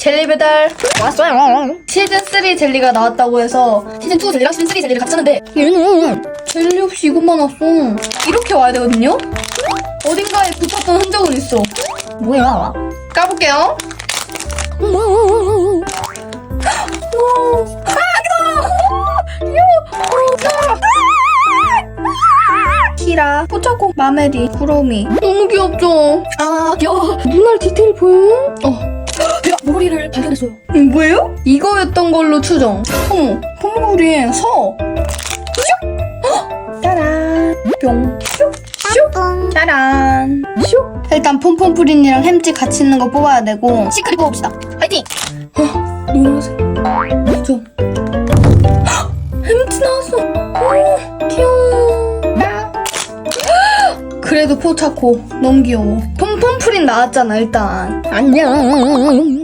젤리 배달 왔어요. 시즌 3 젤리가 나왔다고 해서 시즌 2 젤리랑 시즌 3 젤리를 같이 샀는데 얘는 젤리 없이 이것만 왔어 이렇게 와야 되거든요? 어딘가에 붙었던 흔적은 있어 뭐야? 까볼게요 뭐? 키라, 포차코, 마메리, 구로미 너무 귀엽죠? 아 귀여워 눈알 디테일 보여요? 어 발견했어요 음, 뭐예요? 이거였던 걸로 추정 어머 폼물이 서 슉! 헉! 짜란 뿅 슉! 슉! 짜란 슉! 일단 폼폼프린이랑 햄찌 같이 있는 거 뽑아야 되고 시크릿 뽑읍시다 파이팅! 노란색 그죠? 헉! 햄찌 나왔어 오, 귀여워 그래도 포차코 너무 귀여워 폼폼프린 나왔잖아 일단 안녕.